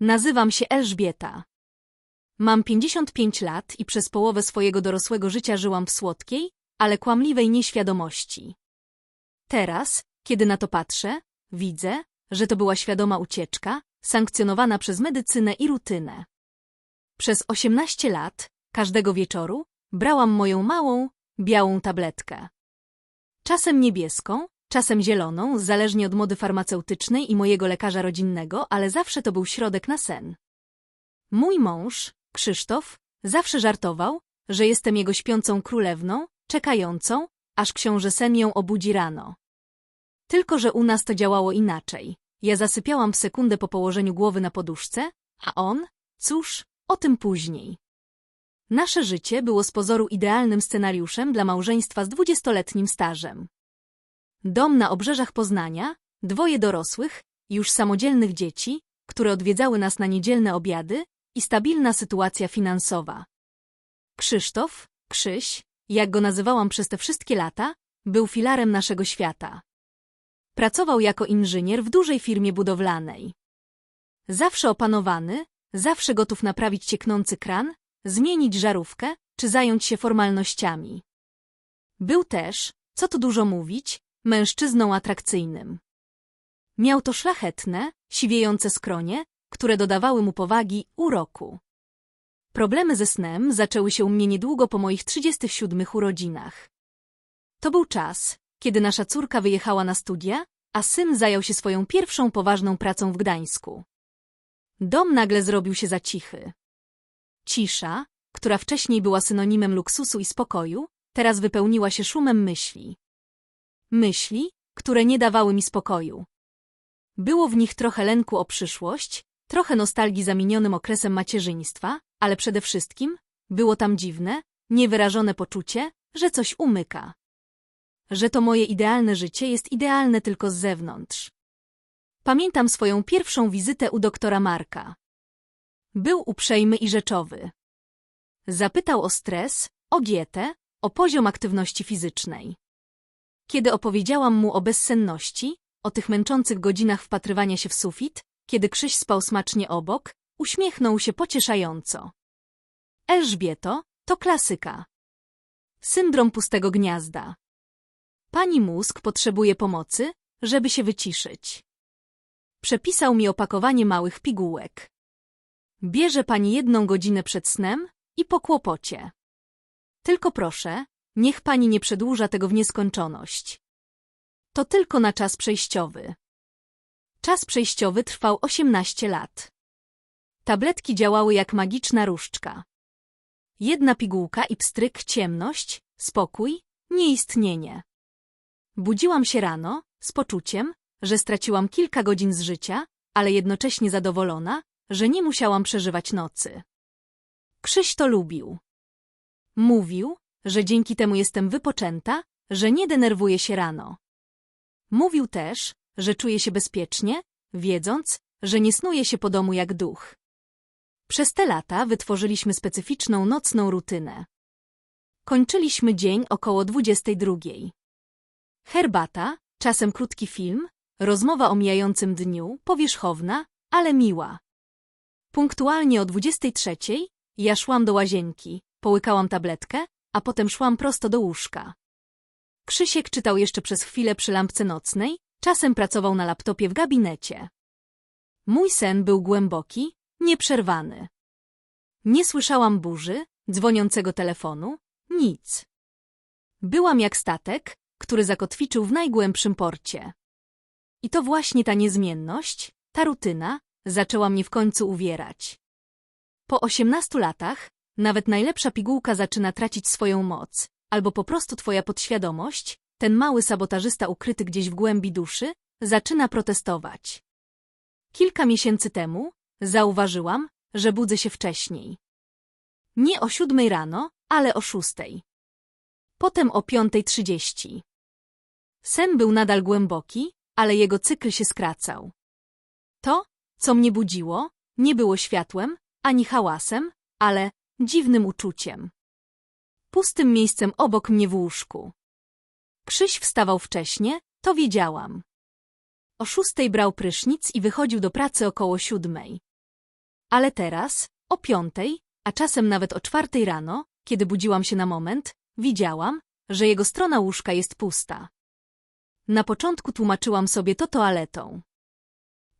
Nazywam się Elżbieta. Mam 55 lat i przez połowę swojego dorosłego życia żyłam w słodkiej, ale kłamliwej nieświadomości. Teraz, kiedy na to patrzę, widzę, że to była świadoma ucieczka, sankcjonowana przez medycynę i rutynę. Przez 18 lat, każdego wieczoru, brałam moją małą, białą tabletkę. Czasem niebieską, czasem zieloną, zależnie od mody farmaceutycznej i mojego lekarza rodzinnego, ale zawsze to był środek na sen. Mój mąż, Krzysztof, zawsze żartował, że jestem jego śpiącą królewną, czekającą, aż książę sen ją obudzi rano. Tylko, że u nas to działało inaczej. Ja zasypiałam w sekundę po położeniu głowy na poduszce, a on, cóż, o tym później. Nasze życie było z pozoru idealnym scenariuszem dla małżeństwa z dwudziestoletnim stażem. Dom na obrzeżach Poznania, dwoje dorosłych, już samodzielnych dzieci, które odwiedzały nas na niedzielne obiady i stabilna sytuacja finansowa. Krzysztof, Krzyś, jak go nazywałam przez te wszystkie lata, był filarem naszego świata. Pracował jako inżynier w dużej firmie budowlanej. Zawsze opanowany, zawsze gotów naprawić cieknący kran, zmienić żarówkę czy zająć się formalnościami. Był też, co tu dużo mówić, mężczyzną atrakcyjnym. Miał to szlachetne, siwiejące skronie, które dodawały mu powagi uroku. Problemy ze snem zaczęły się u mnie niedługo po moich 37 urodzinach. To był czas, kiedy nasza córka wyjechała na studia, a syn zajął się swoją pierwszą poważną pracą w Gdańsku. Dom nagle zrobił się za cichy. Cisza, która wcześniej była synonimem luksusu i spokoju, teraz wypełniła się szumem myśli. Myśli, które nie dawały mi spokoju. Było w nich trochę lęku o przyszłość, trochę nostalgii za minionym okresem macierzyństwa, ale przede wszystkim było tam dziwne, niewyrażone poczucie, że coś umyka. Że to moje idealne życie jest idealne tylko z zewnątrz. Pamiętam swoją pierwszą wizytę u doktora Marka. Był uprzejmy i rzeczowy. Zapytał o stres, o dietę, o poziom aktywności fizycznej. Kiedy opowiedziałam mu o bezsenności, o tych męczących godzinach wpatrywania się w sufit, kiedy Krzyś spał smacznie obok, uśmiechnął się pocieszająco. Elżbieto, to klasyka. Syndrom pustego gniazda. Pani mózg potrzebuje pomocy, żeby się wyciszyć. Przepisał mi opakowanie małych pigułek. Bierze pani jedną godzinę przed snem i po kłopocie. Tylko proszę, niech pani nie przedłuża tego w nieskończoność. To tylko na czas przejściowy. Czas przejściowy trwał 18 lat. Tabletki działały jak magiczna różdżka. Jedna pigułka i pstryk, ciemność, spokój, nieistnienie. Budziłam się rano, z poczuciem, że straciłam kilka godzin z życia, ale jednocześnie zadowolona, że nie musiałam przeżywać nocy. Krzyś to lubił. Mówił, że dzięki temu jestem wypoczęta, że nie denerwuję się rano. Mówił też, że czuje się bezpiecznie, wiedząc, że nie snuje się po domu jak duch. Przez te lata wytworzyliśmy specyficzną nocną rutynę. Kończyliśmy dzień około 22. Herbata, czasem krótki film, rozmowa o mijającym dniu, powierzchowna, ale miła. Punktualnie o 23 ja szłam do łazienki, połykałam tabletkę, a potem szłam prosto do łóżka. Krzysiek czytał jeszcze przez chwilę przy lampce nocnej, czasem pracował na laptopie w gabinecie. Mój sen był głęboki, nieprzerwany. Nie słyszałam burzy, dzwoniącego telefonu, nic. Byłam jak statek, który zakotwiczył w najgłębszym porcie. I to właśnie ta niezmienność, ta rutyna, zaczęła mnie w końcu uwierać. Po osiemnastu latach, nawet najlepsza pigułka zaczyna tracić swoją moc, albo po prostu twoja podświadomość, ten mały sabotażysta ukryty gdzieś w głębi duszy, zaczyna protestować. Kilka miesięcy temu zauważyłam, że budzę się wcześniej. Nie o siódmej rano, ale o szóstej. Potem o piątej trzydzieści. Sen był nadal głęboki, ale jego cykl się skracał. To, co mnie budziło, nie było światłem, ani hałasem, ale dziwnym uczuciem. Pustym miejscem obok mnie w łóżku. Krzyś wstawał wcześnie, to wiedziałam. O szóstej brał prysznic i wychodził do pracy około siódmej. Ale teraz, o piątej, a czasem nawet o czwartej rano, kiedy budziłam się na moment, widziałam, że jego strona łóżka jest pusta. Na początku tłumaczyłam sobie to toaletą.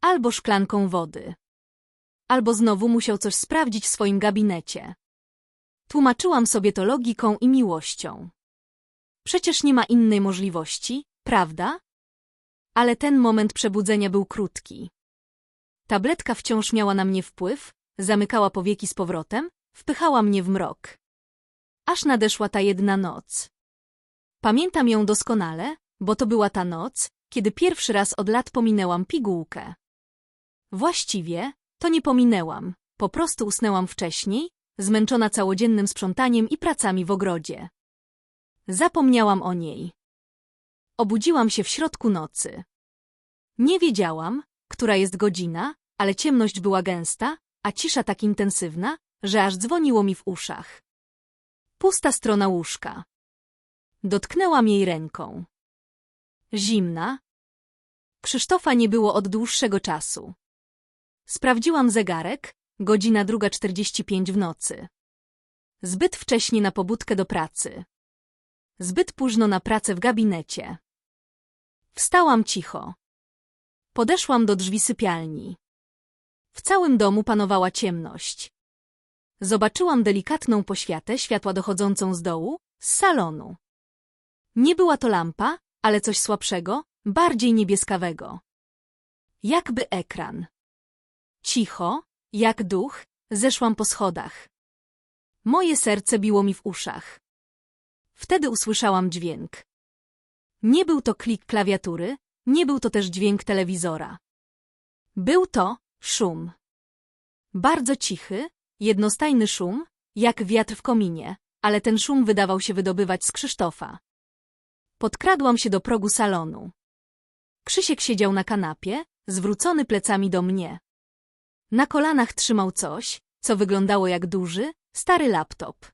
Albo szklanką wody. Albo znowu musiał coś sprawdzić w swoim gabinecie. Tłumaczyłam sobie to logiką i miłością. Przecież nie ma innej możliwości, prawda? Ale ten moment przebudzenia był krótki. Tabletka wciąż miała na mnie wpływ, zamykała powieki z powrotem, wpychała mnie w mrok. Aż nadeszła ta jedna noc. Pamiętam ją doskonale, bo to była ta noc, kiedy pierwszy raz od lat pominęłam pigułkę. Właściwie, to nie pominęłam, po prostu usnęłam wcześniej, zmęczona całodziennym sprzątaniem i pracami w ogrodzie. Zapomniałam o niej. Obudziłam się w środku nocy. Nie wiedziałam, która jest godzina, ale ciemność była gęsta, a cisza tak intensywna, że aż dzwoniło mi w uszach. Pusta strona łóżka. Dotknęłam jej ręką. Zimna. Krzysztofa nie było od dłuższego czasu. Sprawdziłam zegarek, godzina druga czterdzieści pięć w nocy. Zbyt wcześnie na pobudkę do pracy. Zbyt późno na pracę w gabinecie. Wstałam cicho. Podeszłam do drzwi sypialni. W całym domu panowała ciemność. Zobaczyłam delikatną poświatę światła dochodzącą z dołu, z salonu. Nie była to lampa, ale coś słabszego, bardziej niebieskawego. Jakby ekran. Cicho, jak duch, zeszłam po schodach. Moje serce biło mi w uszach. Wtedy usłyszałam dźwięk. Nie był to klik klawiatury, nie był to też dźwięk telewizora. Był to szum. Bardzo cichy, jednostajny szum, jak wiatr w kominie, ale ten szum wydawał się wydobywać z Krzysztofa. Podkradłam się do progu salonu. Krzysiek siedział na kanapie, zwrócony plecami do mnie. Na kolanach trzymał coś, co wyglądało jak duży, stary laptop.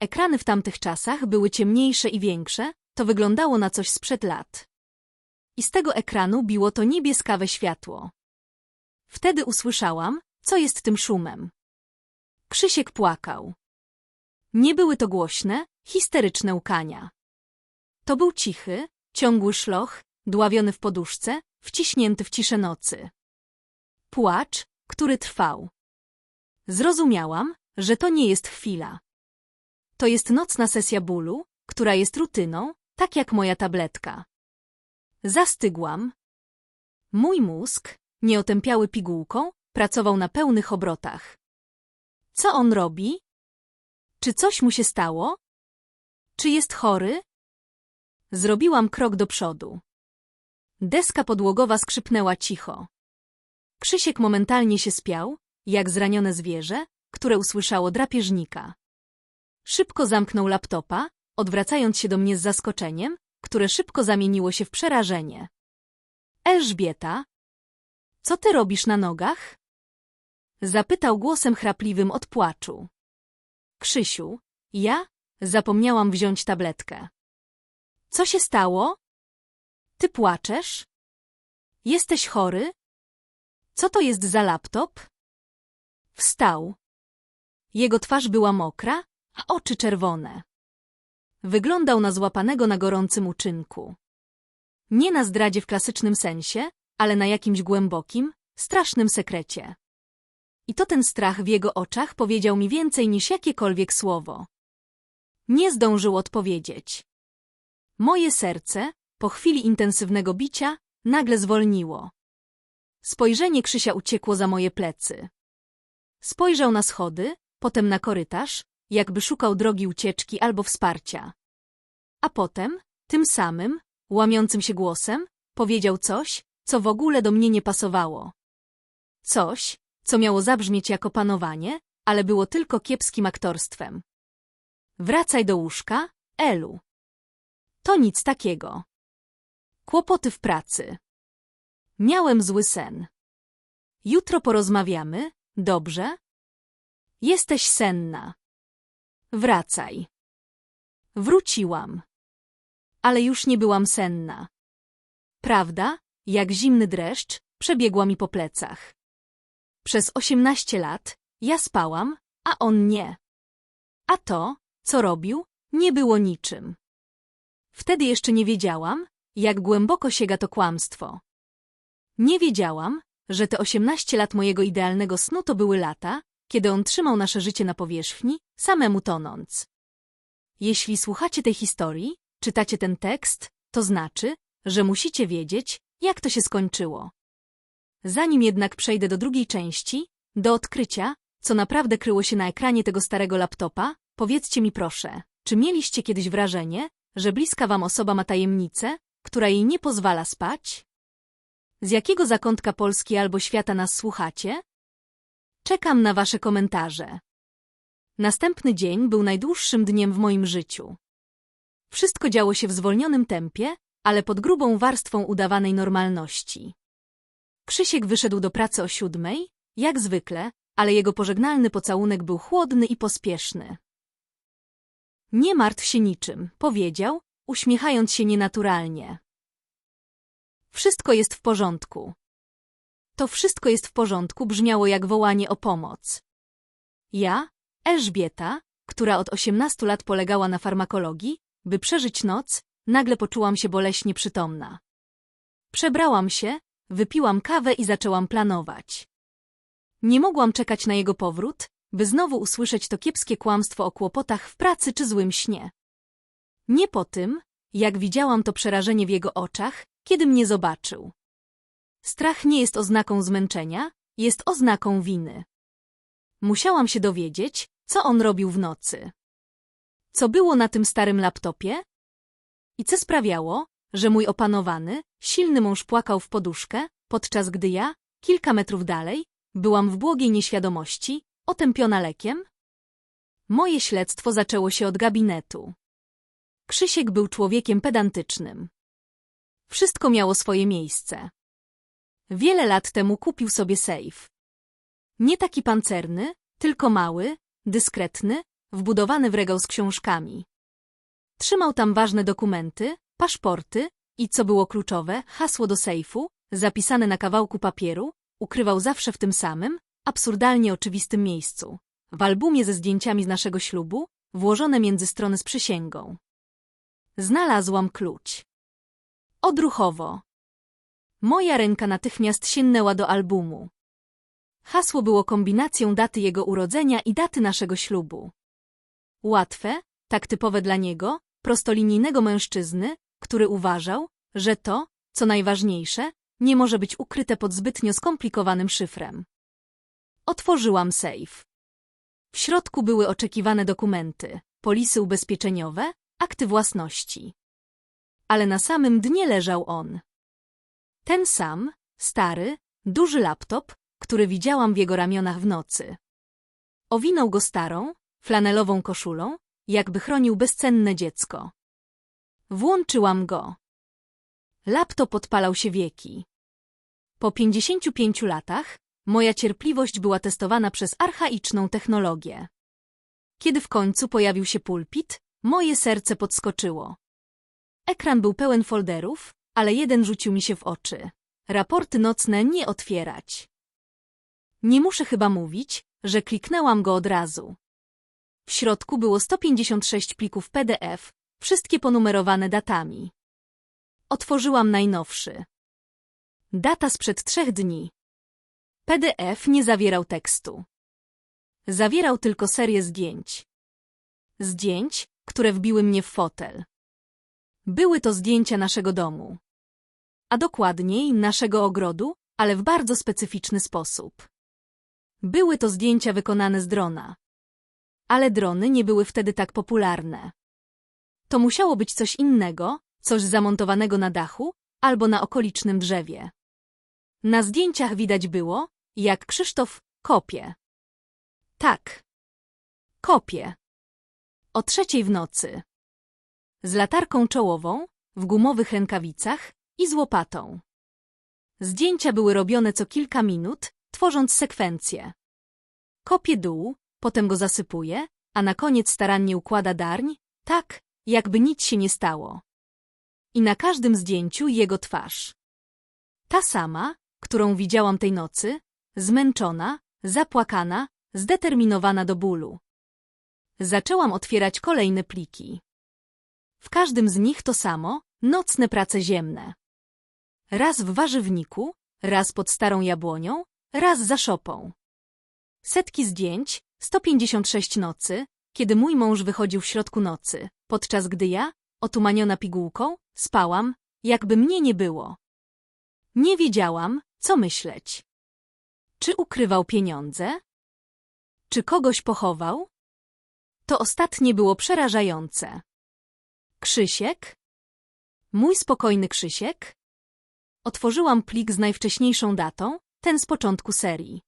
Ekrany w tamtych czasach były ciemniejsze i większe, to wyglądało na coś sprzed lat. I z tego ekranu biło to niebieskawe światło. Wtedy usłyszałam, co jest tym szumem. Krzysiek płakał. Nie były to głośne, histeryczne łkania. To był cichy, ciągły szloch, dławiony w poduszce, wciśnięty w ciszę nocy. Płacz, który trwał. Zrozumiałam, że to nie jest chwila. To jest nocna sesja bólu, która jest rutyną, tak jak moja tabletka. Zastygłam. Mój mózg, nieotępiały pigułką, pracował na pełnych obrotach. Co on robi? Czy coś mu się stało? Czy jest chory? Zrobiłam krok do przodu. Deska podłogowa skrzypnęła cicho. Krzysiek momentalnie się spiał, jak zranione zwierzę, które usłyszało drapieżnika. Szybko zamknął laptopa, odwracając się do mnie z zaskoczeniem, które szybko zamieniło się w przerażenie. Elżbieta, co ty robisz na nogach? Zapytał głosem chrapliwym od płaczu. Krzysiu, ja? Zapomniałam wziąć tabletkę. Co się stało? Ty płaczesz? Jesteś chory? Co to jest za laptop? Wstał. Jego twarz była mokra, a oczy czerwone. Wyglądał na złapanego na gorącym uczynku. Nie na zdradzie w klasycznym sensie, ale na jakimś głębokim, strasznym sekrecie. I to ten strach w jego oczach powiedział mi więcej niż jakiekolwiek słowo. Nie zdążył odpowiedzieć. Moje serce, po chwili intensywnego bicia, nagle zwolniło. Spojrzenie Krzysia uciekło za moje plecy. Spojrzał na schody, potem na korytarz, jakby szukał drogi ucieczki albo wsparcia. A potem, tym samym, łamiącym się głosem, powiedział coś, co w ogóle do mnie nie pasowało. Coś, co miało zabrzmieć jako panowanie, ale było tylko kiepskim aktorstwem. Wracaj do łóżka, Elu. To nic takiego. Kłopoty w pracy. Miałem zły sen. Jutro porozmawiamy, dobrze? Jesteś senna. Wracaj. Wróciłam. Ale już nie byłam senna. Prawda, jak zimny dreszcz, przebiegła mi po plecach. Przez 18 lat ja spałam, a on nie. A to, co robił, nie było niczym. Wtedy jeszcze nie wiedziałam, jak głęboko sięga to kłamstwo. Nie wiedziałam, że te 18 lat mojego idealnego snu to były lata, kiedy on trzymał nasze życie na powierzchni, samemu tonąc. Jeśli słuchacie tej historii, czytacie ten tekst, to znaczy, że musicie wiedzieć, jak to się skończyło. Zanim jednak przejdę do drugiej części, do odkrycia, co naprawdę kryło się na ekranie tego starego laptopa, powiedzcie mi proszę, czy mieliście kiedyś wrażenie, że bliska wam osoba ma tajemnicę, która jej nie pozwala spać? Z jakiego zakątka Polski albo świata nas słuchacie? Czekam na wasze komentarze. Następny dzień był najdłuższym dniem w moim życiu. Wszystko działo się w zwolnionym tempie, ale pod grubą warstwą udawanej normalności. Krzysiek wyszedł do pracy o siódmej, jak zwykle, ale jego pożegnalny pocałunek był chłodny i pospieszny. Nie martw się niczym, powiedział, uśmiechając się nienaturalnie. Wszystko jest w porządku. To wszystko jest w porządku brzmiało jak wołanie o pomoc. Ja, Elżbieta, która od 18 lat polegała na farmakologii, by przeżyć noc, nagle poczułam się boleśnie przytomna. Przebrałam się, wypiłam kawę i zaczęłam planować. Nie mogłam czekać na jego powrót, by znowu usłyszeć to kiepskie kłamstwo o kłopotach w pracy czy złym śnie. Nie po tym, jak widziałam to przerażenie w jego oczach, kiedy mnie zobaczył. Strach nie jest oznaką zmęczenia, jest oznaką winy. Musiałam się dowiedzieć, co on robił w nocy. Co było na tym starym laptopie? I co sprawiało, że mój opanowany, silny mąż płakał w poduszkę, podczas gdy ja, kilka metrów dalej, byłam w błogiej nieświadomości, otępiona lekiem? Moje śledztwo zaczęło się od gabinetu. Krzysiek był człowiekiem pedantycznym. Wszystko miało swoje miejsce. Wiele lat temu kupił sobie sejf. Nie taki pancerny, tylko mały, dyskretny, wbudowany w regał z książkami. Trzymał tam ważne dokumenty, paszporty i, co było kluczowe, hasło do sejfu, zapisane na kawałku papieru, ukrywał zawsze w tym samym, absurdalnie oczywistym miejscu. W albumie ze zdjęciami z naszego ślubu, włożone między strony z przysięgą. Znalazłam klucz. Odruchowo. Moja ręka natychmiast sięgnęła do albumu. Hasło było kombinacją daty jego urodzenia i daty naszego ślubu. Łatwe, tak typowe dla niego, prostolinijnego mężczyzny, który uważał, że to, co najważniejsze, nie może być ukryte pod zbytnio skomplikowanym szyfrem. Otworzyłam sejf. W środku były oczekiwane dokumenty, polisy ubezpieczeniowe, akty własności. Ale na samym dnie leżał on. Ten sam, stary, duży laptop, który widziałam w jego ramionach w nocy. Owinął go starą, flanelową koszulą, jakby chronił bezcenne dziecko. Włączyłam go. Laptop odpalał się wieki. Po 55 latach moja cierpliwość była testowana przez archaiczną technologię. Kiedy w końcu pojawił się pulpit, moje serce podskoczyło. Ekran był pełen folderów, ale jeden rzucił mi się w oczy. Raporty nocne nie otwierać. Nie muszę chyba mówić, że kliknęłam go od razu. W środku było 156 plików PDF, wszystkie ponumerowane datami. Otworzyłam najnowszy. Data sprzed trzech dni. PDF nie zawierał tekstu. Zawierał tylko serię zdjęć. Zdjęć, które wbiły mnie w fotel. Były to zdjęcia naszego domu. A dokładniej naszego ogrodu, ale w bardzo specyficzny sposób. Były to zdjęcia wykonane z drona. Ale drony nie były wtedy tak popularne. To musiało być coś innego, coś zamontowanego na dachu albo na okolicznym drzewie. Na zdjęciach widać było, jak Krzysztof kopie. Tak. Kopie. O trzeciej w nocy. Z latarką czołową, w gumowych rękawicach i z łopatą. Zdjęcia były robione co kilka minut, tworząc sekwencję. Kopie dół, potem go zasypuje, a na koniec starannie układa darń, tak, jakby nic się nie stało. I na każdym zdjęciu jego twarz. Ta sama, którą widziałam tej nocy, zmęczona, zapłakana, zdeterminowana do bólu. Zaczęłam otwierać kolejne pliki. W każdym z nich to samo, nocne prace ziemne. Raz w warzywniku, raz pod starą jabłonią, raz za szopą. Setki zdjęć, 156 nocy, kiedy mój mąż wychodził w środku nocy, podczas gdy ja, otumaniona pigułką, spałam, jakby mnie nie było. Nie wiedziałam, co myśleć. Czy ukrywał pieniądze? Czy kogoś pochował? To ostatnie było przerażające. Krzysiek? Mój spokojny Krzysiek? Otworzyłam plik z najwcześniejszą datą, ten z początku serii.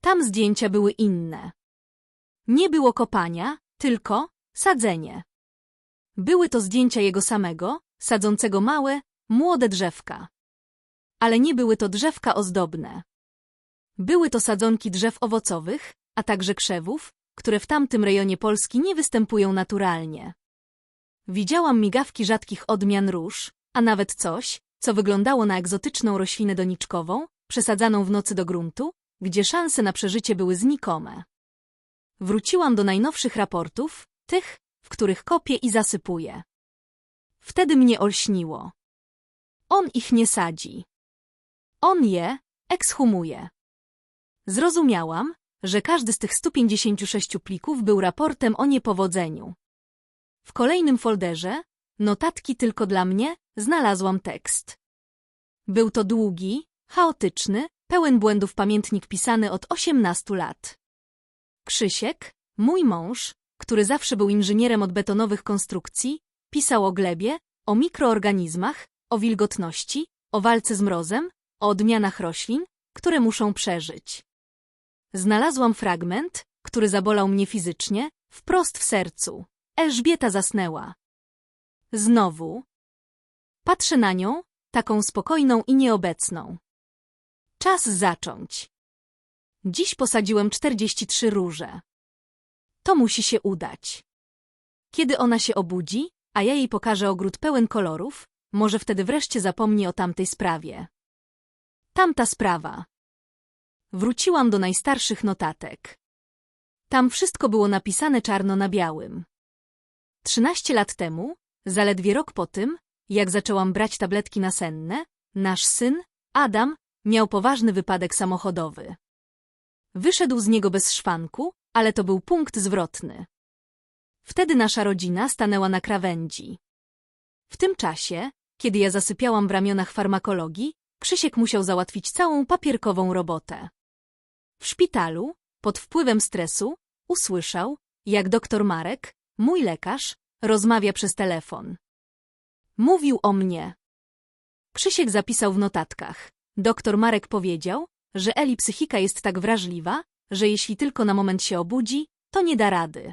Tam zdjęcia były inne. Nie było kopania, tylko sadzenie. Były to zdjęcia jego samego, sadzącego małe, młode drzewka. Ale nie były to drzewka ozdobne. Były to sadzonki drzew owocowych, a także krzewów, które w tamtym rejonie Polski nie występują naturalnie. Widziałam migawki rzadkich odmian róż, a nawet coś, co wyglądało na egzotyczną roślinę doniczkową, przesadzaną w nocy do gruntu, gdzie szanse na przeżycie były znikome. Wróciłam do najnowszych raportów, tych, w których kopię i zasypuję. Wtedy mnie olśniło. On ich nie sadzi. On je ekshumuje. Zrozumiałam, że każdy z tych 156 plików był raportem o niepowodzeniu. W kolejnym folderze, notatki tylko dla mnie, znalazłam tekst. Był to długi, chaotyczny, pełen błędów pamiętnik pisany od 18 lat. Krzysiek, mój mąż, który zawsze był inżynierem od betonowych konstrukcji, pisał o glebie, o mikroorganizmach, o wilgotności, o walce z mrozem, o odmianach roślin, które muszą przeżyć. Znalazłam fragment, który zabolał mnie fizycznie, wprost w sercu. Elżbieta zasnęła. Znowu. Patrzę na nią, taką spokojną i nieobecną. Czas zacząć. Dziś posadziłem 43 róże. To musi się udać. Kiedy ona się obudzi, a ja jej pokażę ogród pełen kolorów, może wtedy wreszcie zapomni o tamtej sprawie. Tamta sprawa. Wróciłam do najstarszych notatek. Tam wszystko było napisane czarno na białym. Trzynaście lat temu, zaledwie rok po tym, jak zaczęłam brać tabletki nasenne, nasz syn, Adam, miał poważny wypadek samochodowy. Wyszedł z niego bez szwanku, ale to był punkt zwrotny. Wtedy nasza rodzina stanęła na krawędzi. W tym czasie, kiedy ja zasypiałam w ramionach farmakologii, Krzysiek musiał załatwić całą papierkową robotę. W szpitalu, pod wpływem stresu, usłyszał, jak doktor Marek, mój lekarz, rozmawia przez telefon. Mówił o mnie. Krzysiek zapisał w notatkach. Doktor Marek powiedział, że Eli psychika jest tak wrażliwa, że jeśli tylko na moment się obudzi, to nie da rady.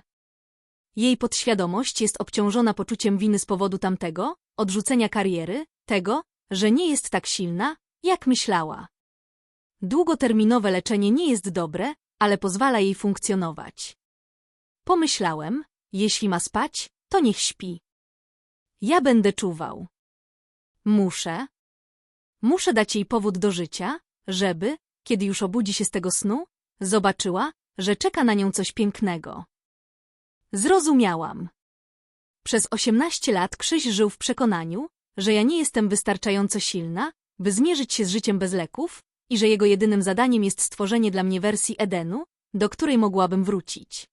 Jej podświadomość jest obciążona poczuciem winy z powodu tamtego, odrzucenia kariery, tego, że nie jest tak silna, jak myślała. Długoterminowe leczenie nie jest dobre, ale pozwala jej funkcjonować. Pomyślałem, jeśli ma spać, to niech śpi. Ja będę czuwał. Muszę. Muszę dać jej powód do życia, żeby, kiedy już obudzi się z tego snu, zobaczyła, że czeka na nią coś pięknego. Zrozumiałam. Przez osiemnaście lat Krzyś żył w przekonaniu, że ja nie jestem wystarczająco silna, by zmierzyć się z życiem bez leków i że jego jedynym zadaniem jest stworzenie dla mnie wersji Edenu, do której mogłabym wrócić.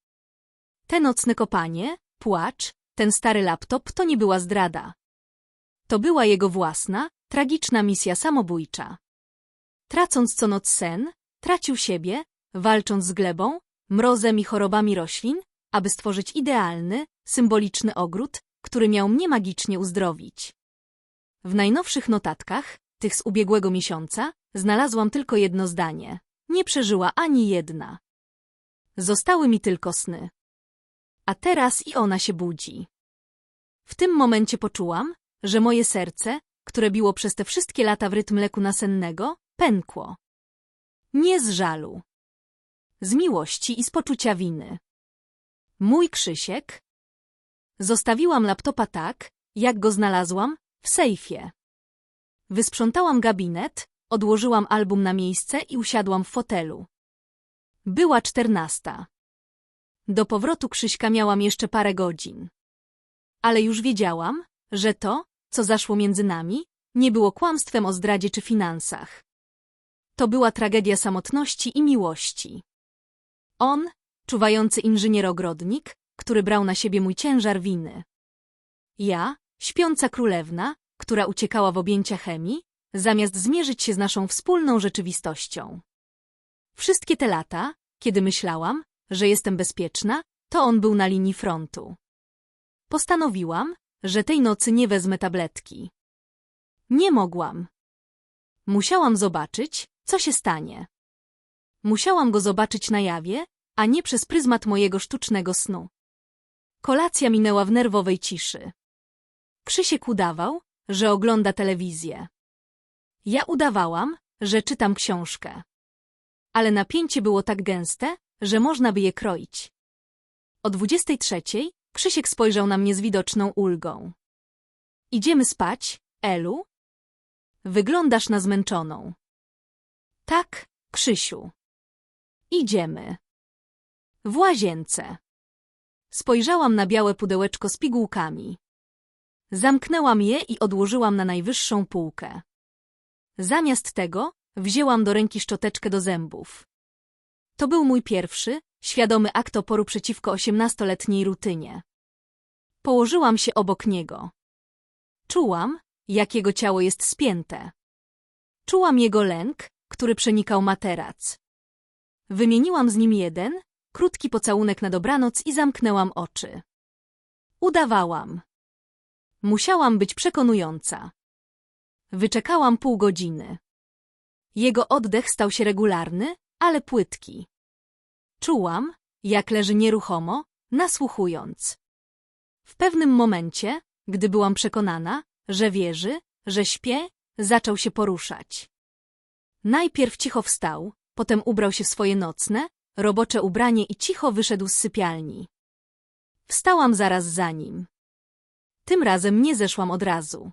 Te nocne kopanie, płacz, ten stary laptop to nie była zdrada. To była jego własna, tragiczna misja samobójcza. Tracąc co noc sen, tracił siebie, walcząc z glebą, mrozem i chorobami roślin, aby stworzyć idealny, symboliczny ogród, który miał mnie magicznie uzdrowić. W najnowszych notatkach, tych z ubiegłego miesiąca, znalazłam tylko jedno zdanie. Nie przeżyła ani jedna. Zostały mi tylko sny. A teraz i ona się budzi. W tym momencie poczułam, że moje serce, które biło przez te wszystkie lata w rytm leku nasennego, pękło. Nie z żalu. Z miłości i z poczucia winy. Mój Krzysiek. Zostawiłam laptopa tak, jak go znalazłam, w sejfie. Wysprzątałam gabinet, odłożyłam album na miejsce i usiadłam w fotelu. Była czternasta. Do powrotu Krzyśka miałam jeszcze parę godzin. Ale już wiedziałam, że to, co zaszło między nami, nie było kłamstwem o zdradzie czy finansach. To była tragedia samotności i miłości. On, czuwający inżynier-ogrodnik, który brał na siebie mój ciężar winy. Ja, śpiąca królewna, która uciekała w objęcia chemii, zamiast zmierzyć się z naszą wspólną rzeczywistością. Wszystkie te lata, kiedy myślałam, że jestem bezpieczna, to on był na linii frontu. Postanowiłam, że tej nocy nie wezmę tabletki. Nie mogłam. Musiałam zobaczyć, co się stanie. Musiałam go zobaczyć na jawie, a nie przez pryzmat mojego sztucznego snu. Kolacja minęła w nerwowej ciszy. Krzysiek udawał, że ogląda telewizję. Ja udawałam, że czytam książkę. Ale napięcie było tak gęste, że można by je kroić. O dwudziestej trzeciej Krzysiek spojrzał na mnie z widoczną ulgą. Idziemy spać, Elu? Wyglądasz na zmęczoną. Tak, Krzysiu. Idziemy. W łazience. Spojrzałam na białe pudełeczko z pigułkami. Zamknęłam je i odłożyłam na najwyższą półkę. Zamiast tego wzięłam do ręki szczoteczkę do zębów. To był mój pierwszy, świadomy akt oporu przeciwko osiemnastoletniej rutynie. Położyłam się obok niego. Czułam, jak jego ciało jest spięte. Czułam jego lęk, który przenikał materac. Wymieniłam z nim jeden, krótki pocałunek na dobranoc i zamknęłam oczy. Udawałam. Musiałam być przekonująca. Wyczekałam pół godziny. Jego oddech stał się regularny, ale płytki. Czułam, jak leży nieruchomo, nasłuchując. W pewnym momencie, gdy byłam przekonana, że wierzy, że śpię, zaczął się poruszać. Najpierw cicho wstał, potem ubrał się w swoje nocne, robocze ubranie i cicho wyszedł z sypialni. Wstałam zaraz za nim. Tym razem nie zeszłam od razu.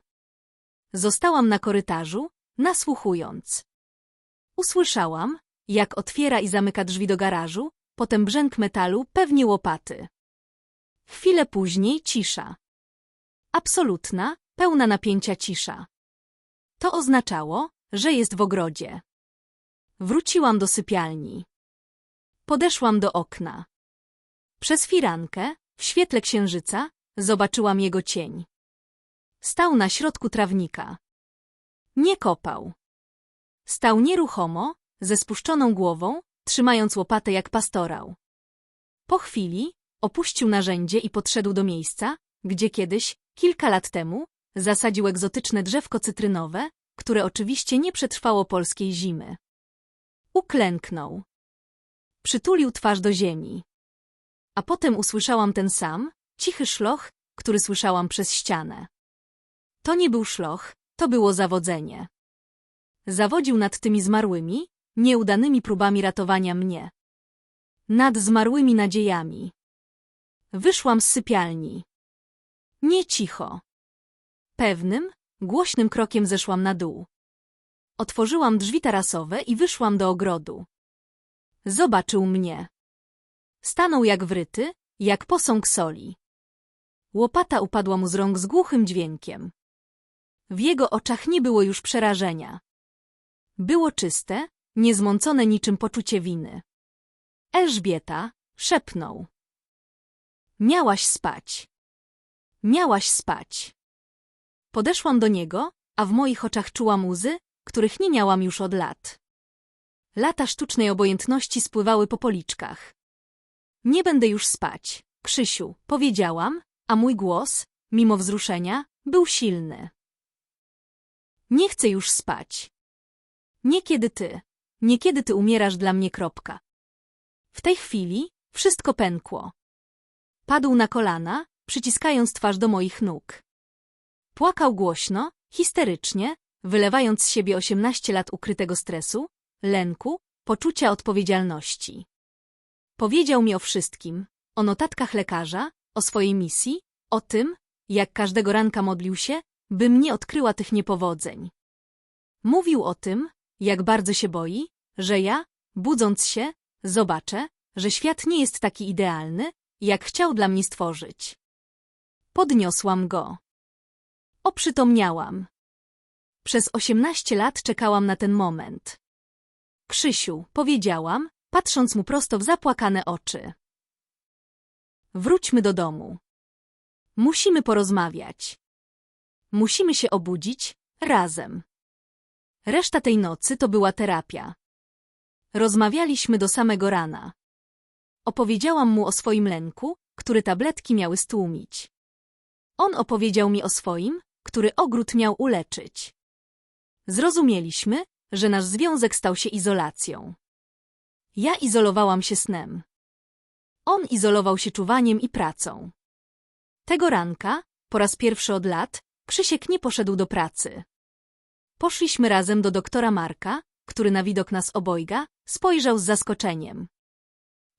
Zostałam na korytarzu, nasłuchując. Usłyszałam, jak otwiera i zamyka drzwi do garażu, potem brzęk metalu, pewnie łopaty. Chwilę później cisza. Absolutna, pełna napięcia cisza. To oznaczało, że jest w ogrodzie. Wróciłam do sypialni. Podeszłam do okna. Przez firankę, w świetle księżyca, zobaczyłam jego cień. Stał na środku trawnika. Nie kopał. Stał nieruchomo, ze spuszczoną głową, trzymając łopatę jak pastorał. Po chwili opuścił narzędzie i podszedł do miejsca, gdzie kiedyś, kilka lat temu, zasadził egzotyczne drzewko cytrynowe, które oczywiście nie przetrwało polskiej zimy. Uklęknął. Przytulił twarz do ziemi. A potem usłyszałam ten sam, cichy szloch, który słyszałam przez ścianę. To nie był szloch, to było zawodzenie. Zawodził nad tymi zmarłymi, nieudanymi próbami ratowania mnie. Nad zmarłymi nadziejami. Wyszłam z sypialni. Nie cicho. Pewnym, głośnym krokiem zeszłam na dół. Otworzyłam drzwi tarasowe i wyszłam do ogrodu. Zobaczył mnie. Stanął jak wryty, jak posąg soli. Łopata upadła mu z rąk z głuchym dźwiękiem. W jego oczach nie było już przerażenia. Było czyste, niezmącone niczym poczucie winy. Elżbieta szepnął. Miałaś spać. Miałaś spać. Podeszłam do niego, a w moich oczach czułam łzy, których nie miałam już od lat. Lata sztucznej obojętności spływały po policzkach. Nie będę już spać, Krzysiu, powiedziałam, a mój głos, mimo wzruszenia, był silny. Nie chcę już spać. Nie kiedy ty, nie kiedy ty umierasz dla mnie kropka. W tej chwili wszystko pękło. Padł na kolana, przyciskając twarz do moich nóg. Płakał głośno, histerycznie, wylewając z siebie osiemnaście lat ukrytego stresu, lęku, poczucia odpowiedzialności. Powiedział mi o wszystkim, o notatkach lekarza, o swojej misji, o tym, jak każdego ranka modlił się, by mnie odkryła tych niepowodzeń. Mówił o tym, jak bardzo się boi, że ja, budząc się, zobaczę, że świat nie jest taki idealny, jak chciał dla mnie stworzyć. Podniosłam go. Oprzytomniałam. Przez osiemnaście lat czekałam na ten moment. Krzysiu, powiedziałam, patrząc mu prosto w zapłakane oczy. Wróćmy do domu. Musimy porozmawiać. Musimy się obudzić razem. Reszta tej nocy to była terapia. Rozmawialiśmy do samego rana. Opowiedziałam mu o swoim lęku, który tabletki miały stłumić. On opowiedział mi o swoim, który ogród miał uleczyć. Zrozumieliśmy, że nasz związek stał się izolacją. Ja izolowałam się snem. On izolował się czuwaniem i pracą. Tego ranka, po raz pierwszy od lat, Krzysiek nie poszedł do pracy. Poszliśmy razem do doktora Marka, który na widok nas obojga spojrzał z zaskoczeniem.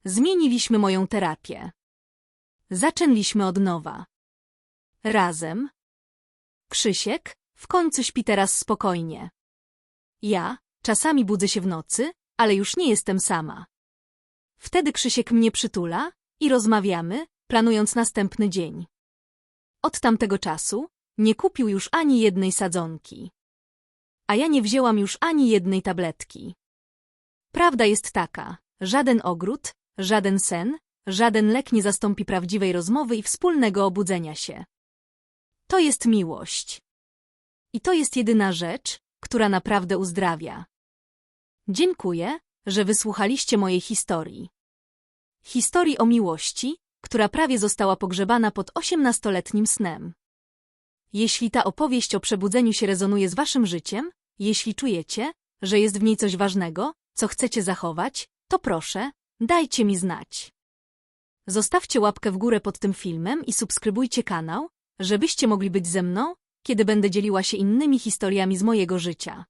Zmieniliśmy moją terapię. Zaczęliśmy od nowa. Razem. Krzysiek w końcu śpi teraz spokojnie. Ja czasami budzę się w nocy, ale już nie jestem sama. Wtedy Krzysiek mnie przytula i rozmawiamy, planując następny dzień. Od tamtego czasu nie kupił już ani jednej sadzonki. A ja nie wzięłam już ani jednej tabletki. Prawda jest taka, żaden ogród, żaden sen, żaden lek nie zastąpi prawdziwej rozmowy i wspólnego obudzenia się. To jest miłość. I to jest jedyna rzecz, która naprawdę uzdrawia. Dziękuję, że wysłuchaliście mojej historii. Historii o miłości, która prawie została pogrzebana pod osiemnastoletnim snem. Jeśli ta opowieść o przebudzeniu się rezonuje z waszym życiem, jeśli czujecie, że jest w niej coś ważnego, co chcecie zachować, to proszę, dajcie mi znać. Zostawcie łapkę w górę pod tym filmem i subskrybujcie kanał, żebyście mogli być ze mną, kiedy będę dzieliła się innymi historiami z mojego życia.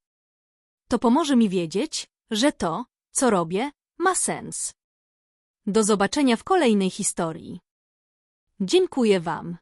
To pomoże mi wiedzieć, że to, co robię, ma sens. Do zobaczenia w kolejnej historii. Dziękuję Wam.